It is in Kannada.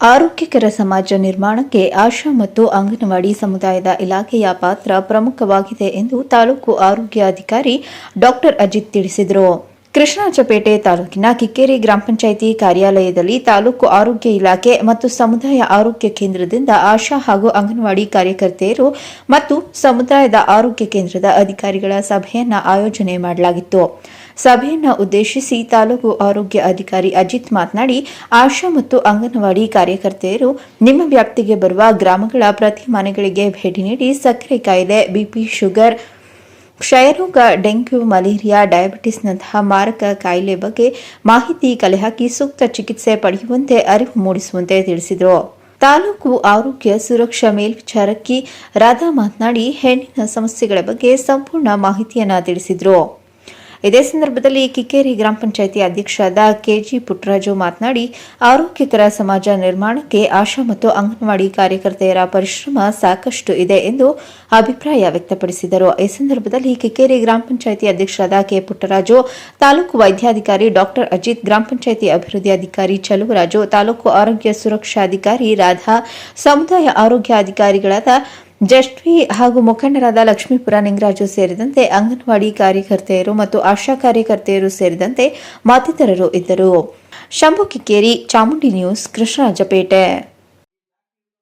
ಆರೋಗ್ಯಕರ ಸಮಾಜ ನಿರ್ಮಾಣಕ್ಕೆ ಆಶಾ ಮತ್ತು ಅಂಗನವಾಡಿ ಸಮುದಾಯದ ಇಲಾಖೆಯ ಪಾತ್ರ ಪ್ರಮುಖವಾಗಿದೆ ಎಂದು ತಾಲೂಕು ಆರೋಗ್ಯಾಧಿಕಾರಿ ಡಾಕ್ಟರ್ ಅಜಿತ್ ತಿಳಿಸಿದರು. ಕೃಷ್ಣರಾಜಪೇಟೆ ತಾಲೂಕಿನ ಕಿಕ್ಕೇರಿ ಗ್ರಾಮ ಪಂಚಾಯಿತಿ ಕಾರ್ಯಾಲಯದಲ್ಲಿ ತಾಲೂಕು ಆರೋಗ್ಯ ಇಲಾಖೆ ಮತ್ತು ಸಮುದಾಯ ಆರೋಗ್ಯ ಕೇಂದ್ರದಿಂದ ಆಶಾ ಹಾಗೂ ಅಂಗನವಾಡಿ ಕಾರ್ಯಕರ್ತೆಯರು ಮತ್ತು ಸಮುದಾಯದ ಆರೋಗ್ಯ ಕೇಂದ್ರದ ಅಧಿಕಾರಿಗಳ ಸಭೆಯನ್ನು ಆಯೋಜನೆ ಮಾಡಲಾಗಿತ್ತು. ಸಭೆಯನ್ನು ಉದ್ದೇಶಿಸಿ ತಾಲೂಕು ಆರೋಗ್ಯ ಅಧಿಕಾರಿ ಅಜಿತ್ ಮಾತನಾಡಿ, ಆಶಾ ಮತ್ತು ಅಂಗನವಾಡಿ ಕಾರ್ಯಕರ್ತೆಯರು ನಿಮ್ಮ ವ್ಯಾಪ್ತಿಗೆ ಬರುವ ಗ್ರಾಮಗಳ ಪ್ರತಿ ಮನೆಗಳಿಗೆ ಭೇಟಿ ನೀಡಿ ಸಕ್ಕರೆ ಕಾಯಿಲೆ ಬಿಪಿ ಶುಗರ್ ಕ್ಷಯರೋಗ, ಡೆಂಗ್ಯೂ, ಮಲೇರಿಯಾ, ಡಯಾಬಿಟಿಸ್ನಂತಹ ಮಾರಕ ಕಾಯಿಲೆ ಬಗ್ಗೆ ಮಾಹಿತಿ ಕಲೆ ಹಾಕಿ ಸೂಕ್ತ ಚಿಕಿತ್ಸೆ ಪಡೆಯುವಂತೆ ಅರಿವು ಮೂಡಿಸುವಂತೆ ತಿಳಿಸಿದರು. ತಾಲೂಕು ಆರೋಗ್ಯ ಸುರಕ್ಷಾ ಮೇಲ್ವಿಚಾರಕಿ ರಾಧಾ ಮಾತನಾಡಿ, ಹೆಣ್ಣಿನ ಸಮಸ್ಯೆಗಳ ಬಗ್ಗೆ ಸಂಪೂರ್ಣ ಮಾಹಿತಿಯನ್ನು ತಿಳಿಸಿದರು. ಇದೇ ಸಂದರ್ಭದಲ್ಲಿ ಕಿಕ್ಕೇರಿ ಗ್ರಾಮ ಪಂಚಾಯಿತಿ ಅಧ್ಯಕ್ಷರಾದ ಕೆಜಿ ಪುಟ್ಟರಾಜು ಮಾತನಾಡಿ, ಆರೋಗ್ಯಕರ ಸಮಾಜ ನಿರ್ಮಾಣಕ್ಕೆ ಆಶಾ ಮತ್ತು ಅಂಗನವಾಡಿ ಕಾರ್ಯಕರ್ತೆಯರ ಪರಿಶ್ರಮ ಸಾಕಷ್ಟು ಇದೆ ಎಂದು ಅಭಿಪ್ರಾಯ ವ್ಯಕ್ತಪಡಿಸಿದರು. ಈ ಸಂದರ್ಭದಲ್ಲಿ ಕಿಕ್ಕೇರಿ ಗ್ರಾಮ ಪಂಚಾಯಿತಿ ಅಧ್ಯಕ್ಷರಾದ ಕೆ ಪುಟ್ಟರಾಜು, ತಾಲೂಕು ವೈದ್ಯಾಧಿಕಾರಿ ಡಾಕ್ಟರ್ ಅಜಿತ್, ಗ್ರಾಮ ಪಂಚಾಯಿತಿ ಅಭಿವೃದ್ಧಿ ಅಧಿಕಾರಿ ಚಲುವರಾಜು, ತಾಲೂಕು ಆರೋಗ್ಯ ಸುರಕ್ಷಾಧಿಕಾರಿ ರಾಧಾ, ಸಮುದಾಯ ಆರೋಗ್ಯ ಅಧಿಕಾರಿಗಳಾದ ಜಸ್ವಿ ಹಾಗೂ ಮುಖಂಡರಾದ ಲಕ್ಷ್ಮೀಪುರ ನಿಂಗರಾಜು ಸೇರಿದಂತೆ ಅಂಗನವಾಡಿ ಕಾರ್ಯಕರ್ತೆಯರು ಮತ್ತು ಆಶಾ ಕಾರ್ಯಕರ್ತೆಯರು ಸೇರಿದಂತೆ ಮತ್ತಿತರರು ಇದ್ದರು. ಶಂಭು ಕಿಕ್ಕೇರಿ, ಚಾಮುಂಡಿ ನ್ಯೂಸ್, ಕೃಷ್ಣರಾಜಪೇಟೆ.